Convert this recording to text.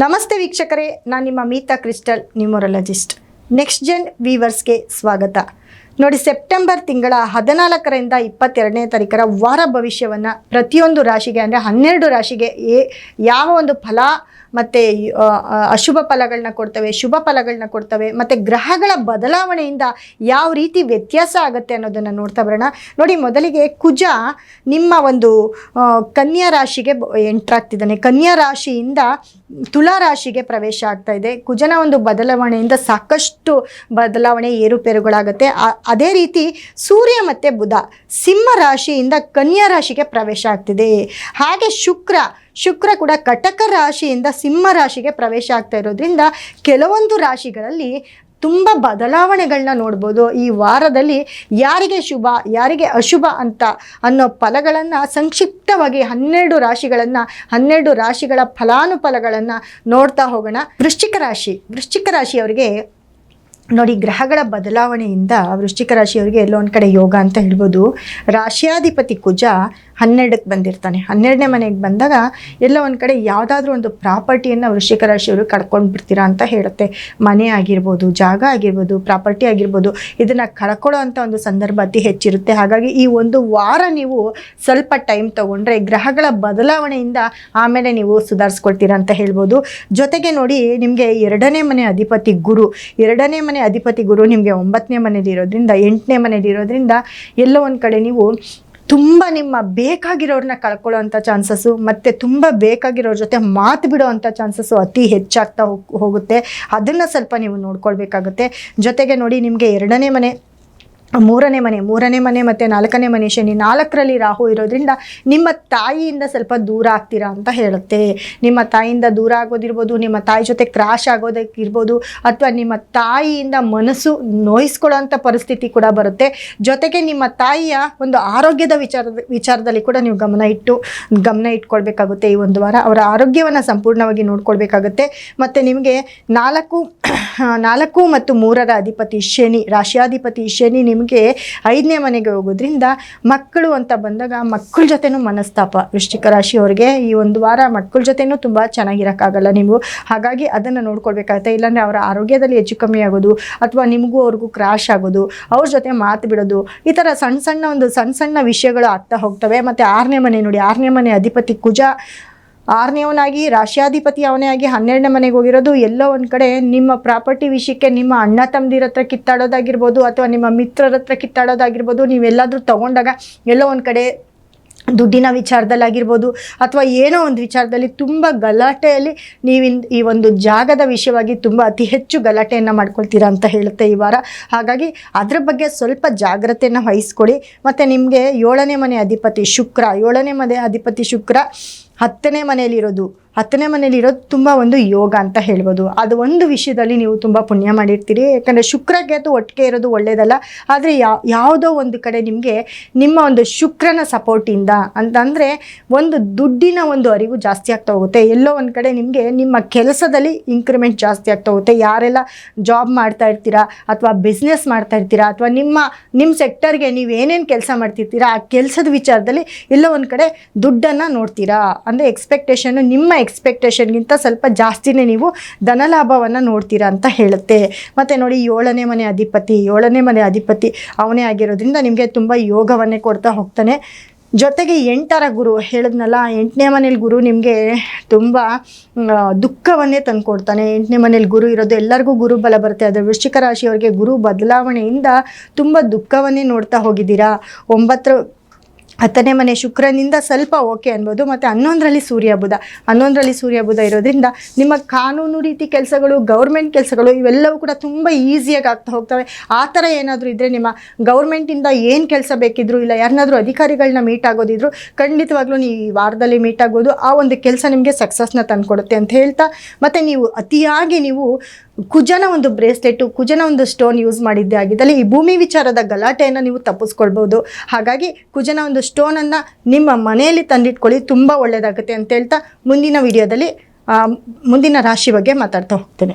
ನಮಸ್ತೆ ವೀಕ್ಷಕರೇ, ನಾನು ನಿಮ್ಮ Meeta Crystal numerologist next gen ವೀವರ್ಸ್ಗೆ ಸ್ವಾಗತ. ನೋಡಿ ಸೆಪ್ಟೆಂಬರ್ ತಿಂಗಳ ಹದಿನಾಲ್ಕರಿಂದ ಇಪ್ಪತ್ತೆರಡನೇ ತಾರೀಕರ ವಾರ ಭವಿಷ್ಯವನ್ನು ಪ್ರತಿಯೊಂದು ರಾಶಿಗೆ, ಅಂದರೆ ಹನ್ನೆರಡು ರಾಶಿಗೆ ಯಾವ ಒಂದು ಫಲ ಮತ್ತು ಅಶುಭ ಫಲಗಳನ್ನ ಕೊಡ್ತವೆ, ಶುಭ ಫಲಗಳನ್ನ ಕೊಡ್ತವೆ, ಮತ್ತು ಗ್ರಹಗಳ ಬದಲಾವಣೆಯಿಂದ ಯಾವ ರೀತಿ ವ್ಯತ್ಯಾಸ ಆಗುತ್ತೆ ಅನ್ನೋದನ್ನು ನೋಡ್ತಾ ಬರೋಣ. ನೋಡಿ, ಮೊದಲಿಗೆ ಕುಜ ನಿಮ್ಮ ಒಂದು ಕನ್ಯಾ ರಾಶಿಗೆ ಎಂಟ್ರ್ ಆಗ್ತಿದ್ದಾನೆ ಕನ್ಯಾ ರಾಶಿಯಿಂದ ತುಲಾ ರಾಶಿಗೆ ಪ್ರವೇಶ ಆಗ್ತಾ ಇದೆ. ಕುಜನ ಒಂದು ಬದಲಾವಣೆಯಿಂದ ಸಾಕಷ್ಟು ಬದಲಾವಣೆ ಏರುಪೇರುಗಳಾಗುತ್ತೆ. ಅದೇ ರೀತಿ ಸೂರ್ಯ ಮತ್ತು ಬುಧ, ಸಿಂಹ ರಾಶಿಯಿಂದ ಕನ್ಯಾ ರಾಶಿಗೆ ಪ್ರವೇಶ ಆಗ್ತಿದೆ. ಹಾಗೆ ಶುಕ್ರ ಶುಕ್ರ ಕೂಡ ಕಟಕ ರಾಶಿಯಿಂದ ಸಿಂಹ ರಾಶಿಗೆ ಪ್ರವೇಶ ಆಗ್ತಾ ಇರೋದ್ರಿಂದ ಕೆಲವೊಂದು ರಾಶಿಗಳಲ್ಲಿ ತುಂಬ ಬದಲಾವಣೆಗಳನ್ನ ನೋಡ್ಬೋದು. ಈ ವಾರದಲ್ಲಿ ಯಾರಿಗೆ ಶುಭ, ಯಾರಿಗೆ ಅಶುಭ ಅಂತ ಅನ್ನೋ ಫಲಗಳನ್ನು ಸಂಕ್ಷಿಪ್ತವಾಗಿ ಹನ್ನೆರಡು ರಾಶಿಗಳನ್ನು, ಹನ್ನೆರಡು ರಾಶಿಗಳ ಫಲಾನುಫಲಗಳನ್ನು ನೋಡ್ತಾ ಹೋಗೋಣ. ವೃಶ್ಚಿಕ ರಾಶಿ, ವೃಶ್ಚಿಕ ರಾಶಿಯವರಿಗೆ ನೋಡಿ, ಗ್ರಹಗಳ ಬದಲಾವಣೆಯಿಂದ ವೃಶ್ಚಿಕ ರಾಶಿಯವರಿಗೆ ಎಲ್ಲೋ ಒಂದು ಕಡೆ ಯೋಗ ಅಂತ ಹೇಳ್ಬೋದು. ರಾಶಿಯಾಧಿಪತಿ ಕುಜ ಹನ್ನೆರಡಕ್ಕೆ ಬಂದಿರ್ತಾನೆ. ಹನ್ನೆರಡನೇ ಮನೆಗೆ ಬಂದಾಗ ಎಲ್ಲ ಒಂದು ಕಡೆ ಯಾವುದಾದ್ರೂ ಒಂದು ಪ್ರಾಪರ್ಟಿಯನ್ನು ವೃಶ್ಚಿಕ ರಾಶಿಯವರು ಕಳ್ಕೊಂಡು ಬಿಡ್ತೀರಾ ಅಂತ ಹೇಳುತ್ತೆ. ಮನೆ ಆಗಿರ್ಬೋದು, ಜಾಗ ಆಗಿರ್ಬೋದು, ಪ್ರಾಪರ್ಟಿ ಆಗಿರ್ಬೋದು, ಇದನ್ನು ಕಳ್ಕೊಳ್ಳೋ ಅಂಥ ಒಂದು ಸಂದರ್ಭ ಅತಿ ಹೆಚ್ಚಿರುತ್ತೆ. ಹಾಗಾಗಿ ಈ ಒಂದು ವಾರ ನೀವು ಸ್ವಲ್ಪ ಟೈಮ್ ತಗೊಂಡ್ರೆ ಗ್ರಹಗಳ ಬದಲಾವಣೆಯಿಂದ ಆಮೇಲೆ ನೀವು ಸುಧಾರಿಸ್ಕೊಳ್ತೀರಾ ಅಂತ ಹೇಳ್ಬೋದು. ಜೊತೆಗೆ ನೋಡಿ, ನಿಮಗೆ ಎರಡನೇ ಮನೆ ಅಧಿಪತಿ ಗುರು. ಎರಡನೇ ಮನೆ ಅಧಿಪತಿ ಗುರು ನಿಮಗೆ ಒಂಬತ್ತನೇ ಮನೇಲಿ ಇರೋದ್ರಿಂದ, ಎಂಟನೇ ಮನೇಲಿ ಇರೋದ್ರಿಂದ ಎಲ್ಲೋ ಒಂದು ಕಡೆ ನೀವು ತುಂಬ ನಿಮ್ಮ ಬೇಕಾಗಿರೋರನ್ನ ಕಳ್ಕೊಳ್ಳೋ ಅಂಥ ಚಾನ್ಸಸ್ಸು, ಮತ್ತು ತುಂಬ ಬೇಕಾಗಿರೋರ ಜೊತೆ ಮಾತು ಬಿಡೋ ಅಂಥ ಚಾನ್ಸಸ್ಸು ಅತಿ ಹೆಚ್ಚಾಗ್ತಾ ಹೋಗ್, ಹೋಗುತ್ತೆ. ಅದನ್ನು ಸ್ವಲ್ಪ ನೀವು ನೋಡ್ಕೊಳ್ಬೇಕಾಗುತ್ತೆ. ಜೊತೆಗೆ ನೋಡಿ, ನಿಮಗೆ ಎರಡನೇ ಮನೆ ಮೂರನೇ ಮನೆ ಮೂರನೇ ಮನೆ ಮತ್ತು ನಾಲ್ಕನೇ ಮನೆ ಶನಿ ನಾಲ್ಕರಲ್ಲಿ ರಾಹು ಇರೋದ್ರಿಂದ ನಿಮ್ಮ ತಾಯಿಯಿಂದ ಸ್ವಲ್ಪ ದೂರ ಆಗ್ತೀರಾ ಅಂತ ಹೇಳುತ್ತೆ. ನಿಮ್ಮ ತಾಯಿಯಿಂದ ದೂರ ಆಗೋದಿರ್ಬೋದು, ನಿಮ್ಮ ತಾಯಿ ಜೊತೆ ಕ್ರಾಶ್ ಆಗೋದಕ್ಕಿರ್ಬೋದು, ಅಥವಾ ನಿಮ್ಮ ತಾಯಿಯಿಂದ ಮನಸ್ಸು ನೋಯಿಸ್ಕೊಳ್ಳೋಂಥ ಪರಿಸ್ಥಿತಿ ಕೂಡ ಬರುತ್ತೆ. ಜೊತೆಗೆ ನಿಮ್ಮ ತಾಯಿಯ ಒಂದು ಆರೋಗ್ಯದ ವಿಚಾರದ ವಿಚಾರದಲ್ಲಿ ಕೂಡ ನೀವು ಗಮನ ಇಟ್ಟು, ಗಮನ ಇಟ್ಕೊಳ್ಬೇಕಾಗುತ್ತೆ ಈ ಒಂದು ವಾರ. ಅವರ ಆರೋಗ್ಯವನ್ನು ಸಂಪೂರ್ಣವಾಗಿ ನೋಡ್ಕೊಳ್ಬೇಕಾಗುತ್ತೆ. ಮತ್ತು ನಿಮಗೆ ನಾಲ್ಕು ನಾಲ್ಕು ಮತ್ತು ಮೂರರ ಅಧಿಪತಿ ಶನಿ, ರಾಶಿಯಾಧಿಪತಿ ಶನಿ ನಿಮಗೆ ಐದನೇ ಮನೆಗೆ ಹೋಗೋದ್ರಿಂದ ಮಕ್ಕಳು ಅಂತ ಬಂದಾಗ ಮಕ್ಕಳ ಜೊತೆನೂ ಮನಸ್ತಾಪ. ವೃಶ್ಚಿಕ ರಾಶಿಯವರಿಗೆ ಈ ಒಂದು ವಾರ ಮಕ್ಕಳ ಜೊತೆನೂ ತುಂಬ ಚೆನ್ನಾಗಿರೋಕ್ಕಾಗಲ್ಲ ನೀವು. ಹಾಗಾಗಿ ಅದನ್ನು ನೋಡ್ಕೊಳ್ಬೇಕಾಗುತ್ತೆ. ಇಲ್ಲಾಂದರೆ ಅವರ ಆರೋಗ್ಯದಲ್ಲಿ ಹೆಚ್ಚು ಕಮ್ಮಿ ಆಗೋದು ಅಥವಾ ನಿಮಗೂ ಅವ್ರಿಗೂ ಕ್ರಾಶ್ ಆಗೋದು, ಅವ್ರ ಜೊತೆ ಮಾತು ಬಿಡೋದು, ಈ ಥರ ಸಣ್ಣ ಸಣ್ಣ ಒಂದು ಸಣ್ಣ ಸಣ್ಣ ವಿಷಯಗಳು ಆಗ್ತಾ ಹೋಗ್ತವೆ. ಮತ್ತು ಆರನೇ ಮನೆ ನೋಡಿ, ಆರನೇ ಮನೆ ಅಧಿಪತಿ ಕುಜ. ಆರನೇವನಾಗಿ ರಾಷ್ಟ್ರಾಧಿಪತಿ ಅವನೇ ಆಗಿ ಹನ್ನೆರಡನೇ ಮನೆಗೆ ಹೋಗಿರೋದು, ಎಲ್ಲೋ ಒಂದು ಕಡೆ ನಿಮ್ಮ ಪ್ರಾಪರ್ಟಿ ವಿಷಯಕ್ಕೆ ನಿಮ್ಮ ಅಣ್ಣ ತಮ್ಮದಿರ ಹತ್ರ ಕಿತ್ತಾಡೋದಾಗಿರ್ಬೋದು ಅಥವಾ ನಿಮ್ಮ ಮಿತ್ರರ ಹತ್ರ ಕಿತ್ತಾಡೋದಾಗಿರ್ಬೋದು, ನೀವೆಲ್ಲಾದರೂ ತಗೊಂಡಾಗ ಎಲ್ಲೋ ಒಂದು ಕಡೆ ದುಡ್ಡಿನ ವಿಚಾರದಲ್ಲಾಗಿರ್ಬೋದು ಅಥವಾ ಏನೋ ಒಂದು ವಿಚಾರದಲ್ಲಿ ತುಂಬ ಗಲಾಟೆಯಲ್ಲಿ ನೀವಿನ್ ಈ ಒಂದು ಜಾಗದ ವಿಷಯವಾಗಿ ತುಂಬ ಅತಿ ಹೆಚ್ಚು ಗಲಾಟೆಯನ್ನು ಮಾಡ್ಕೊಳ್ತೀರಾ ಅಂತ ಹೇಳುತ್ತೆ ಈ ವಾರ. ಹಾಗಾಗಿ ಅದರ ಬಗ್ಗೆ ಸ್ವಲ್ಪ ಜಾಗ್ರತೆಯನ್ನು ವಹಿಸ್ಕೊಡಿ. ಮತ್ತು ನಿಮಗೆ ಏಳನೇ ಮನೆ ಅಧಿಪತಿ ಶುಕ್ರ, ಏಳನೇ ಮನೆ ಅಧಿಪತಿ ಶುಕ್ರ ಹತ್ತನೇ ಮನೆಯಲ್ಲಿರೋದು. ಹತ್ತನೇ ಮನೇಲಿ ಇರೋದು ತುಂಬ ಒಂದು ಯೋಗ ಅಂತ ಹೇಳ್ಬೋದು. ಅದು ಒಂದು ವಿಷಯದಲ್ಲಿ ನೀವು ತುಂಬ ಪುಣ್ಯ ಮಾಡಿರ್ತೀರಿ. ಯಾಕಂದರೆ ಶುಕ್ರ ಅಥವಾ ಒಟ್ಟಿಗೆ ಇರೋದು ಒಳ್ಳೆಯದಲ್ಲ ಆದರೆ ಯಾವ ಯಾವುದೋ ಒಂದು ಕಡೆ ನಿಮಗೆ ನಿಮ್ಮ ಒಂದು ಶುಕ್ರನ ಸಪೋರ್ಟಿಂದ ಅಂತಂದರೆ ಒಂದು ದುಡ್ಡಿನ ಒಂದು ಅರಿವು ಜಾಸ್ತಿ ಆಗ್ತಾ ಹೋಗುತ್ತೆ. ಎಲ್ಲೋ ಒಂದು ಕಡೆ ನಿಮಗೆ ನಿಮ್ಮ ಕೆಲಸದಲ್ಲಿ ಇನ್ಕ್ರಿಮೆಂಟ್ ಜಾಸ್ತಿ ಆಗ್ತಾ ಹೋಗುತ್ತೆ. ಯಾರೆಲ್ಲ ಜಾಬ್ ಮಾಡ್ತಾ ಇರ್ತೀರಾ ಅಥವಾ ಬಿಸ್ನೆಸ್ ಮಾಡ್ತಾ ಇರ್ತೀರಾ ಅಥವಾ ನಿಮ್ಮ ನಿಮ್ಮ ಸೆಕ್ಟರ್ಗೆ ನೀವು ಏನೇನು ಕೆಲಸ ಮಾಡ್ತಿರ್ತೀರಾ ಆ ಕೆಲಸದ ವಿಚಾರದಲ್ಲಿ ಎಲ್ಲೋ ಒಂದು ಕಡೆ ದುಡ್ಡನ್ನು ನೋಡ್ತೀರಾ ಅಂದರೆ ಎಕ್ಸ್ಪೆಕ್ಟೇಷನ್ನು ನಿಮ್ಮ ಎಕ್ಸ್ಪೆಕ್ಟೇಷನ್ಗಿಂತ ಸ್ವಲ್ಪ ಜಾಸ್ತಿನೇ ನೀವು ಧನಲಾಭವನ್ನು ನೋಡ್ತೀರಾ ಅಂತ ಹೇಳುತ್ತೆ. ಮತ್ತು ನೋಡಿ, ಏಳನೇ ಮನೆ ಅಧಿಪತಿ, ಏಳನೇ ಮನೆ ಅಧಿಪತಿ ಅವನೇ ಆಗಿರೋದ್ರಿಂದ ನಿಮಗೆ ತುಂಬ ಯೋಗವನ್ನೇ ಕೊಡ್ತಾ ಹೋಗ್ತಾನೆ. ಜೊತೆಗೆ ಎಂಟರ ಗುರು ಹೇಳಿದ್ನಲ್ಲ, ಎಂಟನೇ ಮನೇಲಿ ಗುರು ನಿಮಗೆ ತುಂಬ ದುಃಖವನ್ನೇ ತಂದುಕೊಡ್ತಾನೆ ಎಂಟನೇ ಮನೇಲಿ ಗುರು ಇರೋದು ಎಲ್ಲರಿಗೂ ಗುರು ಬಲ ಬರುತ್ತೆ. ಆದರೆ ವೃಶ್ಚಿಕ ರಾಶಿಯವರಿಗೆ ಗುರು ಬದಲಾವಣೆಯಿಂದ ತುಂಬ ದುಃಖವನ್ನೇ ನೋಡ್ತಾ ಹೋಗಿದ್ದೀರಾ. ಒಂಬತ್ತರ ಹತ್ತನೇ ಮನೆ ಶುಕ್ರನಿಂದ ಸ್ವಲ್ಪ ಓಕೆ ಅನ್ಬೋದು, ಮತ್ತು ಹನ್ನೊಂದರಲ್ಲಿ ಸೂರ್ಯ ಬುಧ. ಹನ್ನೊಂದರಲ್ಲಿ ಸೂರ್ಯ ಬುಧ ಇರೋದ್ರಿಂದ ನಿಮ್ಮ ಕಾನೂನು ರೀತಿ ಕೆಲಸಗಳು ಗೌರ್ಮೆಂಟ್ ಕೆಲಸಗಳು ಇವೆಲ್ಲವೂ ಕೂಡ ತುಂಬ ಈಸಿಯಾಗಿ ಆಗ್ತಾ ಹೋಗ್ತವೆ. ಆ ಥರ ಏನಾದರೂ ಇದ್ದರೆ ನಿಮ್ಮ ಗೌರ್ಮೆಂಟಿಂದ ಏನು ಕೆಲಸ ಬೇಕಿದ್ರು, ಇಲ್ಲ ಯಾರನ್ನಾದರೂ ಅಧಿಕಾರಿಗಳನ್ನ ಮೀಟ್ ಆಗೋದಿದ್ರು, ಖಂಡಿತವಾಗ್ಲೂ ನೀವು ಈ ವಾರದಲ್ಲಿ ಮೀಟ್ ಆಗೋದು ಆ ಒಂದು ಕೆಲಸ ನಿಮಗೆ ಸಕ್ಸಸ್ನ ತಂದುಕೊಡುತ್ತೆ ಅಂತ ಹೇಳ್ತಾ, ಮತ್ತು ನೀವು ಅತಿಯಾಗಿ ನೀವು ಕುಜನ ಒಂದು ಬ್ರೇಸ್ಲೆಟು, ಕುಜನ ಒಂದು ಸ್ಟೋನ್ ಯೂಸ್ ಮಾಡಿದ್ದೇ ಆಗಿದ್ದಲ್ಲಿ ಈ ಭೂಮಿ ವಿಚಾರದ ಗಲಾಟೆಯನ್ನು ನೀವು ತಪ್ಪಿಸ್ಕೊಳ್ಬೋದು. ಹಾಗಾಗಿ ಕುಜನ ಒಂದು ಸ್ಟೋನನ್ನು ನಿಮ್ಮ ಮನೆಯಲ್ಲಿ ತಂದಿಟ್ಕೊಳ್ಳಿ, ತುಂಬ ಒಳ್ಳೆಯದಾಗುತ್ತೆ ಅಂತ ಹೇಳ್ತಾ ಮುಂದಿನ ವಿಡಿಯೋದಲ್ಲಿ ಮುಂದಿನ ರಾಶಿ ಬಗ್ಗೆ ಮಾತಾಡ್ತಾ ಹೋಗ್ತೇನೆ.